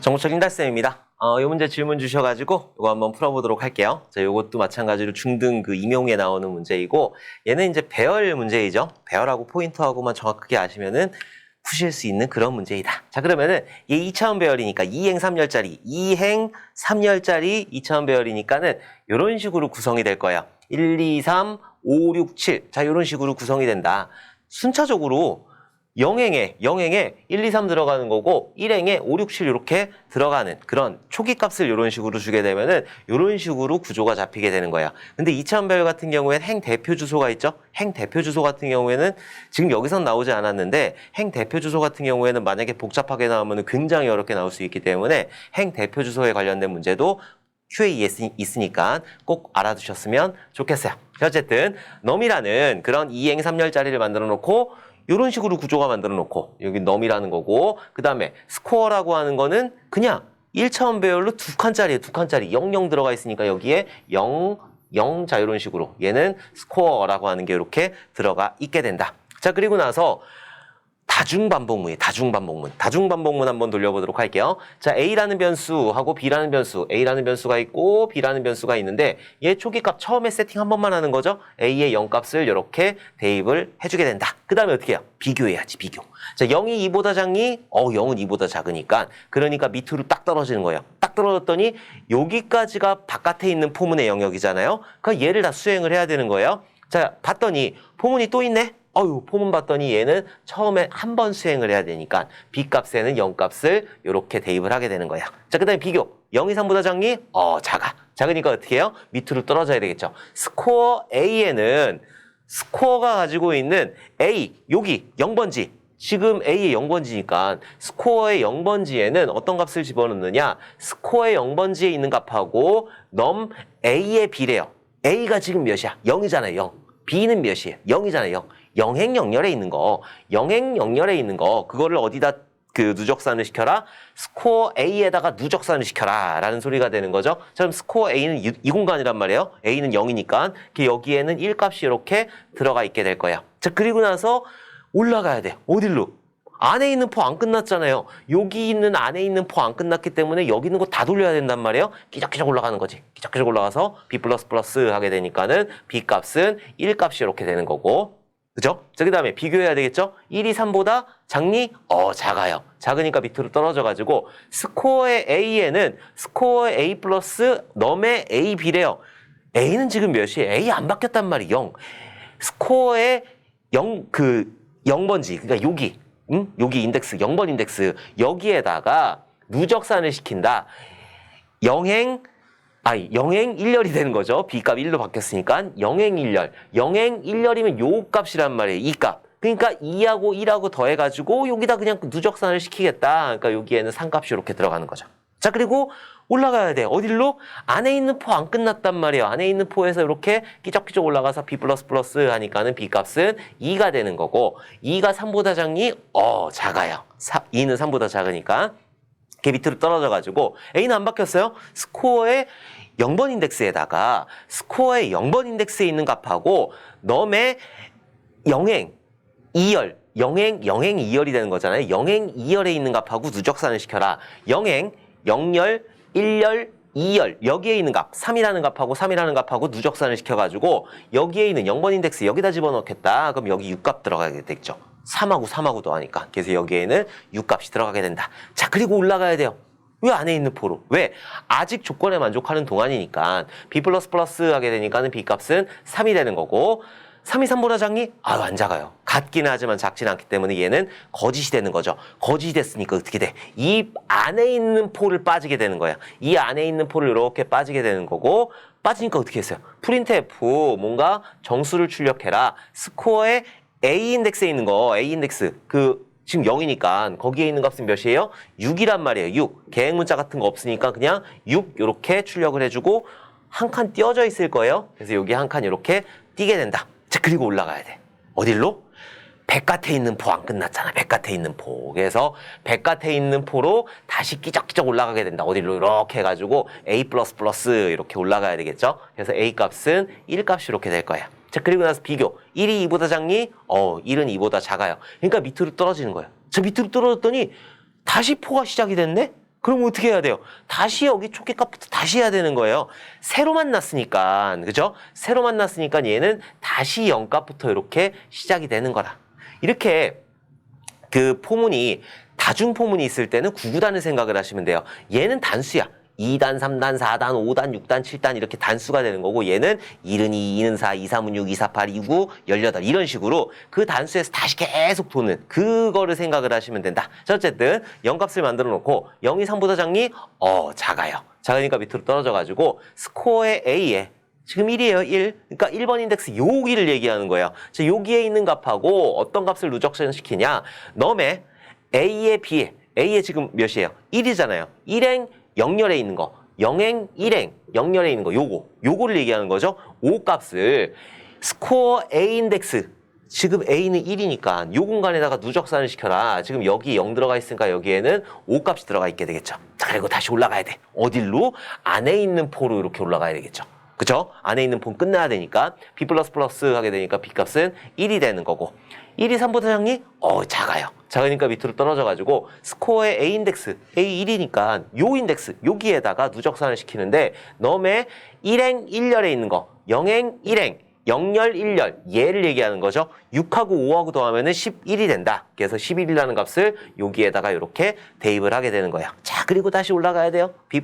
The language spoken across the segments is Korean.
정보철 린달쌤입니다. 어, 이 문제 질문 주셔가지고 이거 한번 풀어보도록 할게요. 자, 이것도 마찬가지로 중등 그 임용에 나오는 문제이고 얘는 이제 배열 문제이죠. 배열하고 포인트하고만 정확하게 아시면은 푸실 수 있는 그런 문제이다. 자, 그러면은 얘 2차원 배열이니까 2행 3열짜리, 2행 3열짜리 2차원 배열이니까는 이런 식으로 구성이 될 거예요. 1, 2, 3, 5, 6, 7. 자, 이런 식으로 구성이 된다. 순차적으로 0행에 0행에 1, 2, 3 들어가는 거고 1행에 5, 6, 7 이렇게 들어가는 그런 초기 값을 이런 식으로 주게 되면은 이런 식으로 구조가 잡히게 되는 거예요. 근데 2차원 배열 같은 경우에는 행 대표 주소가 있죠. 행 대표 주소 같은 경우에는 지금 여기선 나오지 않았는데 행 대표 주소 같은 경우에는 만약에 복잡하게 나오면 굉장히 어렵게 나올 수 있기 때문에 행 대표 주소에 관련된 문제도 QA 있으니까 꼭 알아두셨으면 좋겠어요. 어쨌든 넘이라는 그런 2행 3열짜리를 만들어 놓고 이런 식으로 구조가 만들어 놓고 여기 넘이라는 거고 그 다음에 스코어라고 하는 거는 그냥 1차원 배열로 두 칸짜리에 두 칸짜리 00 들어가 있으니까 여기에 0, 0, 자 이런 식으로 얘는 스코어라고 하는 게 이렇게 들어가 있게 된다. 자 그리고 나서 다중반복문이 다중반복문. 다중반복문 한번 돌려보도록 할게요. 자, A라는 변수하고 B라는 변수, A라는 변수가 있고 B라는 변수가 있는데 얘 초기값 처음에 세팅 한 번만 하는 거죠. A의 0값을 이렇게 대입을 해주게 된다. 그 다음에 어떻게 해요? 비교해야지, 비교. 자, 0이 2보다 작니? 어, 0은 2보다 작으니까. 그러니까 밑으로 딱 떨어지는 거예요. 딱 떨어졌더니 여기까지가 바깥에 있는 포문의 영역이잖아요. 그러니까 얘를 다 수행을 해야 되는 거예요. 자, 봤더니 포문이 또 있네? 어유 포문 봤더니 얘는 처음에 한 번 수행을 해야 되니까 b 값에는 0 값을 이렇게 대입을 하게 되는 거야. 자, 그 다음에 비교. 0 이상보다 작니? 어, 작아. 작으니까 어떻게 해요? 밑으로 떨어져야 되겠죠. 스코어 A에는 스코어가 가지고 있는 A 여기 0번지 지금 A의 0번지니까 스코어의 0번지에는 어떤 값을 집어넣느냐? 스코어의 0번지에 있는 값하고 넘 A의 비례요. A가 지금 몇이야? 0이잖아요. 0. B는 몇이에요? 0이잖아요. 0. 영행 영렬에 있는 거, 영행 영렬에 있는 거, 그거를 어디다 그 누적산을 시켜라? 스코어 A에다가 누적산을 시켜라. 라는 소리가 되는 거죠. 자, 그럼 스코어 A는 이, 이 공간이란 말이에요. A는 0이니까. 여기에는 1 값이 이렇게 들어가 있게 될 거예요. 자, 그리고 나서 올라가야 돼. 어딜로? 안에 있는 포 안 끝났잖아요. 여기 있는 안에 있는 포 안 끝났기 때문에 여기 있는 거 다 돌려야 된단 말이에요. 끼적끼적 올라가는 거지. 끼적끼적 올라가서 B 플러스 플러스 하게 되니까는 B 값은 1 값이 이렇게 되는 거고. 그죠? 자, 그 다음에 비교해야 되겠죠? 1이 3보다 작니? 어, 작아요. 작으니까 밑으로 떨어져가지고, 스코어의 A에는 스코어의 A 플러스 넘의 A 비래요. A는 지금 몇이에요? A 안 바뀌었단 말이에요. 0. 스코어의 0, 그, 0번지. 그러니까 여기, 응? 여기 인덱스, 0번 인덱스. 여기에다가 누적산을 시킨다. 영행, 아니, 영행 1열이 되는 거죠. B값 1로 바뀌었으니까 영행 1열. 영행 1열이면 요 값이란 말이에요. 이 값. 그러니까 2하고 1하고 더해가지고 여기다 그냥 누적산을 시키겠다. 그러니까 여기에는 3값이 이렇게 들어가는 거죠. 자, 그리고 올라가야 돼. 어딜로? 안에 있는 포 안 끝났단 말이에요. 안에 있는 포에서 이렇게 끼적끼적 올라가서 B 하니까는 B 값은 2가 되는 거고 2가 3보다 작니? 어, 작아요. 4, 2는 3보다 작으니까. 이렇게 밑으로 떨어져가지고 A는 안 바뀌었어요. 스코어의 0번 인덱스에다가 스코어의 0번 인덱스에 있는 값하고 넘의 영행 2열 영행 영행 2열이 되는 거잖아요. 영행 2열에 있는 값하고 누적산을 시켜라. 영행 0열 1열 2열 여기에 있는 값 3이라는 값하고 3이라는 값하고 누적산을 시켜가지고 여기에 있는 0번 인덱스 여기다 집어넣겠다. 그럼 여기 6값 들어가게 되겠죠. 3하고 3하고 더하니까 그래서 여기에는 6값이 들어가게 된다. 자 그리고 올라가야 돼요. 왜 안에 있는 포로? 왜? 아직 조건에 만족하는 동안이니까 B 플러스 플러스 하게 되니까는 B 값은 3이 되는 거고 3이 3보다 작니? 아유 안 작아요. 같기는 하지만 작지는 않기 때문에 얘는 거짓이 되는 거죠. 거짓이 됐으니까 어떻게 돼? 이 안에 있는 포를 빠지게 되는 거야. 이 안에 있는 포를 이렇게 빠지게 되는 거고 빠지니까 어떻게 했어요? 프린트 F 뭔가 정수를 출력해라. 스코어에 A 인덱스에 있는 거 A 인덱스 그 지금 0이니까 거기에 있는 값은 몇이에요? 6이란 말이에요. 6. 계획 문자 같은 거 없으니까 그냥 6 이렇게 출력을 해주고 한 칸 띄어져 있을 거예요. 그래서 여기 한 칸 이렇게 띄게 된다. 자 그리고 올라가야 돼. 어딜로? 백갓에 있는 포 안 끝났잖아. 백갓에 있는 포. 그래서 백갓에 있는 포로 다시 끼적끼적 올라가게 된다. 어디로 이렇게 해가지고 A 이렇게 올라가야 되겠죠. 그래서 A 값은 1 값이 이렇게 될 거야. 자 그리고 나서 비교. 1이 2보다 작니? 어 1은 2보다 작아요. 그러니까 밑으로 떨어지는 거예요. 저 밑으로 떨어졌더니 다시 포가 시작이 됐네? 그럼 어떻게 해야 돼요? 다시 여기 초기값부터 다시 해야 되는 거예요. 새로 만났으니까, 그죠? 새로 만났으니까 얘는 다시 0값부터 이렇게 시작이 되는 거라. 이렇게 그 포문이 다중 포문이 있을 때는 구구단을 생각을 하시면 돼요. 얘는 단수야. 2단, 3단, 4단, 5단, 6단, 7단 이렇게 단수가 되는 거고 얘는 1은 2, 2는 4, 2, 3은 6, 2, 4, 8, 2, 9, 18 이런 식으로 그 단수에서 다시 계속 도는 그거를 생각을 하시면 된다. 자 어쨌든 0값을 만들어 놓고 0이 3보다 작니? 어 작아요. 작으니까 밑으로 떨어져 가지고 스코어의 A에 지금 1이에요, 1. 그러니까 1번 인덱스 여기를 얘기하는 거예요. 자, 여기에 있는 값하고 어떤 값을 누적시키냐? 넘에 A에 B에 A에 지금 몇이에요? 1이잖아요. 1행 0열에 있는 거. 0행 1행 0열에 있는 거. 요거. 요거를 얘기하는 거죠. 5 값을 스코어 A 인덱스 지금 A는 1이니까 요 공간에다가 누적산을 시켜라. 지금 여기 0 들어가 있으니까 여기에는 5 값이 들어가 있게 되겠죠. 자, 그리고 다시 올라가야 돼. 어딜로? 안에 있는 포로 이렇게 올라가야 되겠죠. 그죠? 안에 있는 폼 끝나야 되니까 B 하게 되니까 B 값은 1이 되는 거고 1이 3보다 작니? 어 작아요. 작으니까 밑으로 떨어져가지고 스코어의 A 인덱스 A 1이니까 요 인덱스 여기에다가 누적산을 시키는데 1행 1열에 있는 거 0행 1행 0열 1열 얘를 얘기하는 거죠. 6하고 5하고 더하면 은 11이 된다. 그래서 11이라는 값을 여기에다가 이렇게 대입을 하게 되는 거예요. 자 그리고 다시 올라가야 돼요. B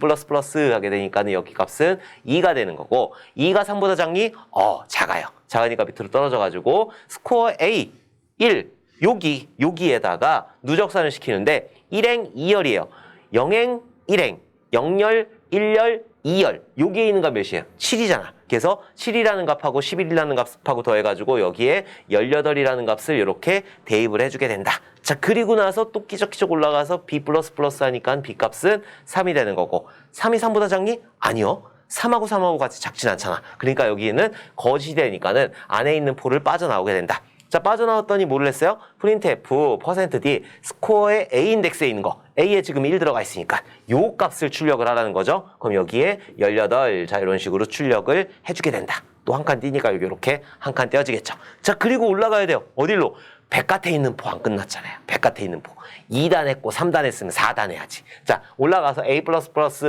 하게 되니까 는 여기 값은 2가 되는 거고 2가 3보다 작니? 어 작아요. 작으니까 밑으로 떨어져 가지고 스코어 A 1 여기 여기에다가 누적산을 시키는데 1행 2열이에요. 0행 1행 0열 1열 2열 여기에 있는 값 몇이에요? 7이잖아. 그래서 7이라는 값하고 11이라는 값하고 더해가지고 여기에 18이라는 값을 이렇게 대입을 해주게 된다. 자 그리고 나서 또 끼적끼적 올라가서 B 플러스 플러스 하니까 B 값은 3이 되는 거고 3이 3보다 작니? 아니요. 3하고 3하고 같이 작진 않잖아. 그러니까 여기에는 거짓이 되니까는 안에 있는 포를 빠져나오게 된다. 자 빠져나왔더니 뭐를 했어요? 프린트 F 퍼센트 %D 스코어의 A 인덱스에 있는 거 A에 지금 1 들어가 있으니까 요 값을 출력을 하라는 거죠. 그럼 여기에 18 자 이런 식으로 출력을 해주게 된다. 또 한 칸 띄니까 이렇게 한 칸 떼어지겠죠. 자 그리고 올라가야 돼요. 어디로? 백같에 있는 포 안 끝났잖아요. 백같에 있는 포. 2단 했고 3단 했으면 4단 해야지. 자 올라가서 A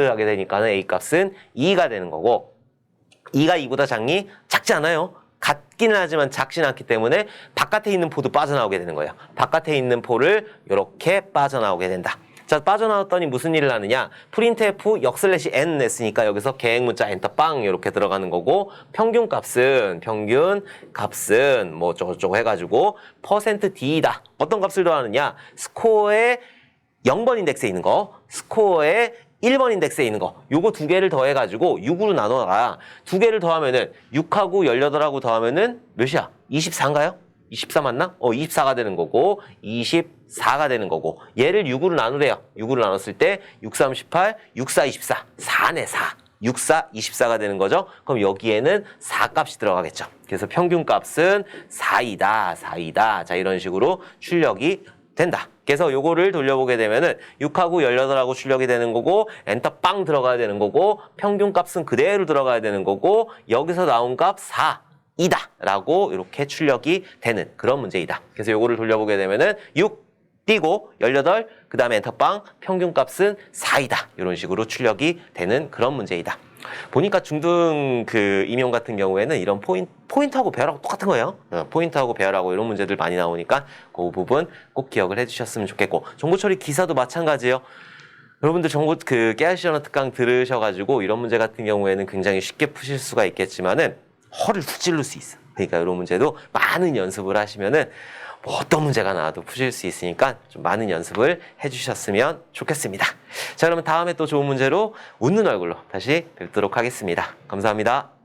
하게 되니까는 A 값은 2가 되는 거고 2가 2보다 작니? 작지 않아요. 같기는 하지만 작진 않기 때문에 바깥에 있는 포도 빠져나오게 되는 거예요. 바깥에 있는 포를 이렇게 빠져나오게 된다. 자 빠져나왔더니 무슨 일을 하느냐 프린트f 역슬래시 n 냈으니까 여기서 계획 문자 엔터 빵 이렇게 들어가는 거고 평균 값은 평균 값은 뭐 저쩌고 해가지고 퍼센트 %d다 어떤 값을 더하느냐 스코어의 0번 인덱스에 있는 거 스코어의 1번 인덱스에 있는 거. 요거 두 개를 더해가지고 6으로 나눠라. 두 개를 더하면은 6하고 18하고 더하면은 몇이야? 24인가요? 24 맞나? 어 24가 되는 거고 24가 되는 거고 얘를 6으로 나누래요. 6으로 나눴을 때 6, 3, 18, 6, 4, 24 4네 4 6, 4, 24가 되는 거죠? 그럼 여기에는 4 값이 들어가겠죠. 그래서 평균 값은 4이다 4이다. 자 이런 식으로 출력이 된다. 그래서 요거를 돌려보게 되면은 6하고 18하고 출력이 되는 거고 엔터 빵 들어가야 되는 거고 평균 값은 그대로 들어가야 되는 거고 여기서 나온 값 4. 이다 라고 이렇게 출력이 되는 그런 문제이다. 그래서 요거를 돌려보게 되면은 6 띄고 18, 그 다음에 엔터빵 평균 값은 4이다. 이런 식으로 출력이 되는 그런 문제이다. 보니까 중등 그 임용 같은 경우에는 이런 포인트, 포인트하고 배열하고 똑같은 거예요. 어, 포인트하고 배열하고 이런 문제들 많이 나오니까 그 부분 꼭 기억을 해주셨으면 좋겠고 정보 처리 기사도 마찬가지예요. 여러분들 정보 그 깨알시언어 특강 들으셔가지고 이런 문제 같은 경우에는 굉장히 쉽게 푸실 수가 있겠지만은 허를 훅 찔릴 수 있어. 그러니까 이런 문제도 많은 연습을 하시면은 뭐 어떤 문제가 나와도 푸실 수 있으니까 좀 많은 연습을 해주셨으면 좋겠습니다. 자, 그러면 다음에 또 좋은 문제로 웃는 얼굴로 다시 뵙도록 하겠습니다. 감사합니다.